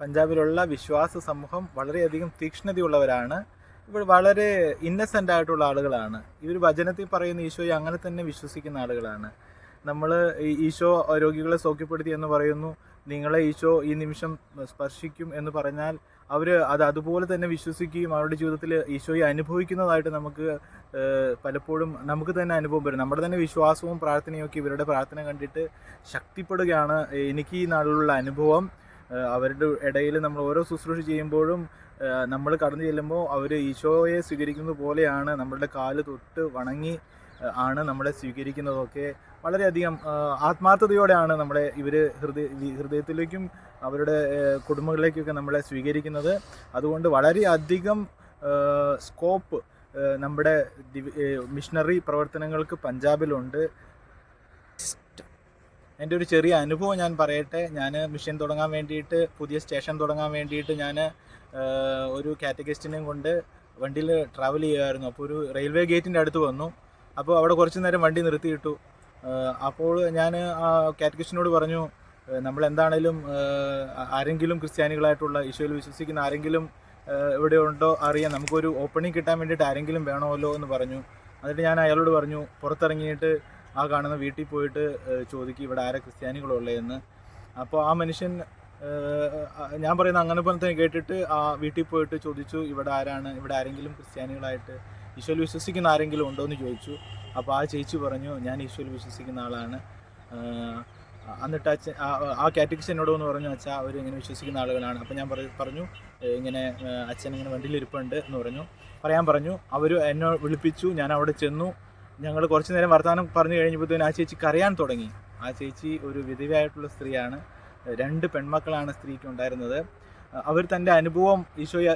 പഞ്ചാബിലുള്ള വിശ്വാസ സമൂഹം വളരെയധികം തീക്ഷ്ണതയുള്ളവരാണ്. ഇവർ വളരെ ഇന്നസെന്റ് ആയിട്ടുള്ള ആളുകളാണ്. ഇവർ വചനത്തിൽ പറയുന്ന ഈശോയെ അങ്ങനെ തന്നെ വിശ്വസിക്കുന്ന ആളുകളാണ്. നമ്മൾ ഈശോ രോഗികളെ സൗഖ്യപ്പെടുത്തി എന്ന് പറയുന്നു. നിങ്ങളെ ഈശോ ഈ നിമിഷം സ്പർശിക്കും എന്ന് പറഞ്ഞാൽ അവർ അത് അതുപോലെ തന്നെ വിശ്വസിക്കുകയും അവരുടെ ജീവിതത്തിൽ ഈശോയെ അനുഭവിക്കുന്നതായിട്ട് നമുക്ക് പലപ്പോഴും നമുക്ക് തന്നെ അനുഭവം വരും. നമ്മുടെ തന്നെ വിശ്വാസവും പ്രാർത്ഥനയും ഒക്കെ ഇവരുടെ പ്രാർത്ഥന കണ്ടിട്ട് ശക്തിപ്പെടുകയാണ് എനിക്ക് ഈ നാളിലുള്ള അനുഭവം. അവരുടെ ഇടയിൽ നമ്മൾ ഓരോ ശുശ്രൂഷ ചെയ്യുമ്പോഴും നമ്മൾ കടന്നു ചെല്ലുമ്പോൾ അവർ ഈശോയെ സ്വീകരിക്കുന്നത് പോലെയാണ് നമ്മളുടെ കാൽ തൊട്ട് വണങ്ങി ആണ് നമ്മളെ സ്വീകരിക്കുന്നതൊക്കെ വളരെയധികം ആത്മാർത്ഥതയോടെയാണ് നമ്മളെ ഇവർ ഹൃദയ ഹൃദയത്തിലേക്കും അവരുടെ കുടുംബങ്ങളിലേക്കൊക്കെ നമ്മളെ സ്വീകരിക്കുന്നത്. അതുകൊണ്ട് വളരെയധികം സ്കോപ്പ് നമ്മുടെ മിഷണറി പ്രവർത്തനങ്ങൾക്ക് പഞ്ചാബിലുണ്ട്. എന്റെ ഒരു ചെറിയ അനുഭവം ഞാൻ പറയട്ടെ. ഞാൻ മിഷൻ തുടങ്ങാൻ വേണ്ടിയിട്ട് പുതിയ സ്റ്റേഷൻ തുടങ്ങാൻ വേണ്ടിയിട്ട് ഞാൻ ഒരു കാറ്റഗസ്റ്റിനെയും കൊണ്ട് വണ്ടിയിൽ ട്രാവൽ ചെയ്യുമായിരുന്നു അപ്പോൾ ഒരു റെയിൽവേ ഗേറ്റിന്റെ അടുത്ത് വന്നു. അപ്പോൾ അവിടെ കുറച്ച് നേരം വണ്ടി നിർത്തിയിട്ടു. അപ്പോൾ ഞാൻ ആ കാറ്റഗസ്റ്റിനോട് പറഞ്ഞു നമ്മൾ എന്താണേലും ആരെങ്കിലും ക്രിസ്ത്യാനികളായിട്ടുള്ള ഈശോയിൽ വിശ്വസിക്കുന്ന ആരെങ്കിലും ഇവിടെ ഉണ്ടോ അറിയാം നമുക്കൊരു ഓപ്പണിംഗ് കിട്ടാൻ വേണ്ടിയിട്ട് ആരെങ്കിലും വേണമല്ലോ എന്ന് പറഞ്ഞു. എന്നിട്ട് ഞാൻ അയാളോട് പറഞ്ഞു പുറത്തിറങ്ങിയിട്ട് ആ കാണുന്ന വീട്ടിൽ പോയിട്ട് ചോദിക്കും ഇവിടെ ആരെ ക്രിസ്ത്യാനികളുള്ളതെന്ന് അപ്പോൾ ആ മനുഷ്യൻ ഞാൻ പറയുന്ന അങ്ങനെ പോലെ തന്നെ കേട്ടിട്ട് ആ വീട്ടിൽ പോയിട്ട് ചോദിച്ചു ഇവിടെ ആരാണ്? ഇവിടെ ആരെങ്കിലും ക്രിസ്ത്യാനികളായിട്ട് ഈശോയിൽ വിശ്വസിക്കുന്ന ആരെങ്കിലും ഉണ്ടോ? എന്ന് ചോദിച്ചു. അപ്പോൾ ആ ചേച്ചി പറഞ്ഞു ഞാൻ ഈശോയിൽ വിശ്വസിക്കുന്ന ആളാണ്. എന്നിട്ട് അച്ഛൻ ആ- കാറ്റഗറിസ് കാറ്റഗറി എന്നോട് എന്ന് പറഞ്ഞു അച്ഛാ അവർ ഇങ്ങനെ വിശ്വസിക്കുന്ന ആളുകളാണ്. അപ്പോൾ ഞാൻ പറഞ്ഞു ഇങ്ങനെ അച്ഛൻ ഇങ്ങനെ വണ്ടിയിൽ ഇരിപ്പുണ്ട് എന്ന് പറഞ്ഞു. പറയാൻ പറഞ്ഞു അവർ എന്നെ വിളിപ്പിച്ചു ഞാൻ അവിടെ ചെന്നു ഞങ്ങൾ കുറച്ച് നേരം വർത്തമാനം പറഞ്ഞു കഴിഞ്ഞപ്പോഴത്തേനും ആ ചേച്ചി കരയാൻ തുടങ്ങി. ആ ചേച്ചി ഒരു വിധവയായിട്ടുള്ള സ്ത്രീയാണ്. രണ്ട് പെൺമക്കളാണ് സ്ത്രീക്ക് ഉണ്ടായിരുന്നത്. അവർ തന്റെ അനുഭവം ഈശോയെ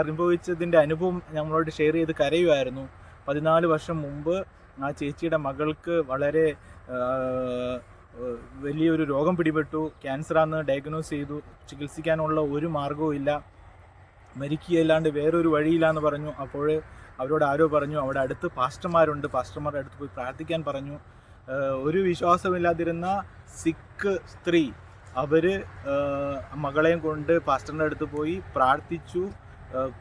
അനുഭവിച്ചതിന്റെ അനുഭവം ഞങ്ങളോട് ഷെയർ ചെയ്ത് കരയുമായിരുന്നു. പതിനാല് വർഷം മുമ്പ് ആ ചേച്ചിയുടെ മകൾക്ക് വളരെ വലിയൊരു രോഗം പിടിപെട്ടു. ക്യാൻസറാന്ന് ഡയഗ്നോസ് ചെയ്തു. ചികിത്സിക്കാനുള്ള ഒരു മാർഗവും ഇല്ല മരിക്കുകയല്ലാണ്ട് വേറൊരു വഴിയില്ലാന്ന് പറഞ്ഞു. അപ്പോൾ അവരോട് ആരോ പറഞ്ഞു അവിടെ അടുത്ത് പാസ്റ്റർമാരുണ്ട്. പാസ്റ്റർമാരുടെ അടുത്ത് പോയി പ്രാർത്ഥിക്കാൻ പറഞ്ഞു. ഒരു വിശ്വാസമില്ലാതിരുന്ന സിഖ് സ്ത്രീ അവർ മകളെയും കൊണ്ട് പാസ്റ്ററിന്റെ അടുത്ത് പോയി പ്രാർത്ഥിച്ചു.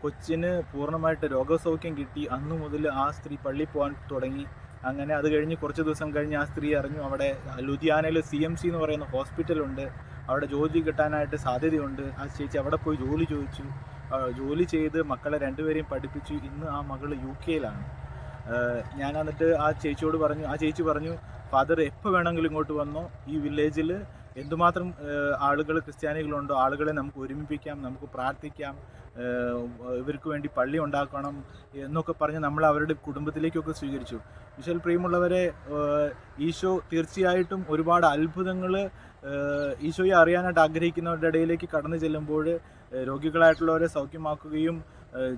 കൊച്ചിന് പൂർണമായിട്ട് രോഗസൗഖ്യം കിട്ടി. അന്നു മുതൽ ആ സ്ത്രീ പള്ളി പോകാൻ തുടങ്ങി. അങ്ങനെ അത് കഴിഞ്ഞ് കുറച്ച് ദിവസം കഴിഞ്ഞ് ആ സ്ത്രീ അറിഞ്ഞു. അവിടെ ലുധിയാനയിൽ സി എം സി എന്ന് പറയുന്ന ഹോസ്പിറ്റലുണ്ട്. അവിടെ ജോലി കിട്ടാനായിട്ട് സാധ്യതയുണ്ട്. ആ ചേച്ചി അവിടെ പോയി ജോലി ചോദിച്ചു. ജോലി ചെയ്ത് മക്കളെ രണ്ടുപേരെയും പഠിപ്പിച്ചു. ഇന്ന് ആ മകൾ യു കെയിലാണ്. ഞാൻ എന്നിട്ട് ആ ചേച്ചിയോട് പറഞ്ഞു ആ ചേച്ചി പറഞ്ഞു ഫാദർ എപ്പോൾ വേണമെങ്കിലും ഇങ്ങോട്ട് വന്നോ? ഈ വില്ലേജിൽ എന്തുമാത്രം ആളുകൾ ക്രിസ്ത്യാനികളുണ്ടോ? ആളുകളെ നമുക്ക് ഒരുമിപ്പിക്കാം നമുക്ക് പ്രാർത്ഥിക്കാം ഇവർക്ക് വേണ്ടി പള്ളി ഉണ്ടാക്കണം എന്നൊക്കെ പറഞ്ഞ് നമ്മൾ അവരുടെ കുടുംബത്തിലേക്കൊക്കെ സ്വീകരിച്ചു. വിശൽ പ്രിയമുള്ളവരെ ഈശോ തീർച്ചയായിട്ടും ഒരുപാട് അത്ഭുതങ്ങൾ ഈശോയെ അറിയാനായിട്ട് ആഗ്രഹിക്കുന്നവരുടെ ഇടയിലേക്ക് കടന്നു ചെല്ലുമ്പോൾ രോഗികളായിട്ടുള്ളവരെ സൗഖ്യമാക്കുകയും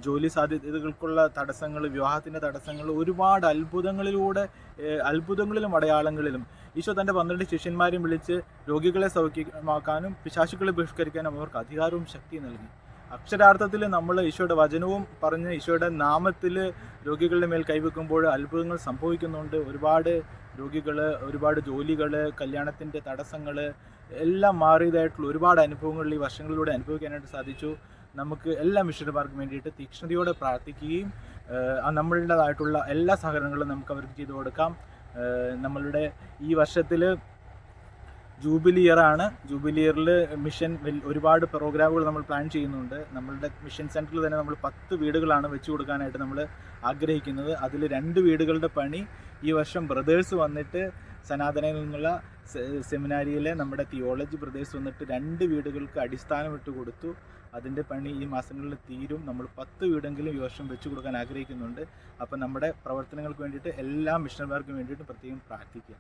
ജോലി സാധ്യതകൾക്കുള്ള തടസ്സങ്ങൾ വിവാഹത്തിന്റെ തടസ്സങ്ങൾ ഒരുപാട് അത്ഭുതങ്ങളിലൂടെ അത്ഭുതങ്ങളിലും അടയാളങ്ങളിലും ഈശോ തന്റെ പന്ത്രണ്ട് ശിഷ്യന്മാരെയും വിളിച്ച് രോഗികളെ സൗഖ്യമാക്കാനും പിശാശുക്കളെ ബഹിഷ്കരിക്കാനും അവർക്ക് അധികാരവും ശക്തിയും നൽകി. അക്ഷരാർത്ഥത്തിൽ നമ്മൾ ഈശോയുടെ വചനവും പറഞ്ഞ് ഈശോയുടെ നാമത്തിൽ രോഗികളുടെ മേൽ കൈവെക്കുമ്പോൾ അത്ഭുതങ്ങൾ സംഭവിക്കുന്നുണ്ട്. ഒരുപാട് രോഗികൾ ഒരുപാട് ജോലികൾ കല്യാണത്തിന്റെ തടസ്സങ്ങൾ എല്ലാം മാറിയതായിട്ടുള്ള ഒരുപാട് അനുഭവങ്ങൾ ഈ വർഷങ്ങളിലൂടെ അനുഭവിക്കാനായിട്ട് സാധിച്ചു. നമുക്ക് എല്ലാ മിഷണറിമാർക്കും വേണ്ടിയിട്ട് തീക്ഷ്ണതയോടെ പ്രാർത്ഥിക്കുകയും നമ്മളുടേതായിട്ടുള്ള എല്ലാ സഹകരണങ്ങളും നമുക്ക് അവർക്ക് ചെയ്തു കൊടുക്കാം. നമ്മളുടെ ഈ വർഷത്തിൽ ജൂബിലി ഇയർ ആണ്. ജൂബിലി ഇയറിൽ മിഷൻ ഒരുപാട് പ്രോഗ്രാമുകൾ നമ്മൾ പ്ലാൻ ചെയ്യുന്നുണ്ട്. നമ്മളുടെ മിഷൻ സെന്ററിൽ തന്നെ നമ്മൾ പത്ത് വീടുകളാണ് വെച്ചു കൊടുക്കാനായിട്ട് നമ്മൾ ആഗ്രഹിക്കുന്നത്. അതിൽ രണ്ട് വീടുകളുടെ പണി ഈ വർഷം ബ്രദേഴ്സ് വന്നിട്ട് സനാതനയിൽ നിന്നുള്ള സെമിനാരിയിലെ നമ്മുടെ തിയോളജി ബ്രദേഴ്സ് വന്നിട്ട് രണ്ട് വീടുകൾക്ക് അടിസ്ഥാനം ഇട്ട് കൊടുത്തു. അതിന്റെ പണി ഈ മാസങ്ങളിൽ തീരും. നമ്മൾ പത്ത് വീടെങ്കിലും ഈ വർഷം വെച്ചു കൊടുക്കാൻ ആഗ്രഹിക്കുന്നുണ്ട്. അപ്പോൾ നമ്മുടെ പ്രവർത്തനങ്ങൾക്ക് വേണ്ടിയിട്ട് എല്ലാ മിഷണർമാർക്കും വേണ്ടിയിട്ട് പ്രത്യേകം പ്രാർത്ഥിക്കുക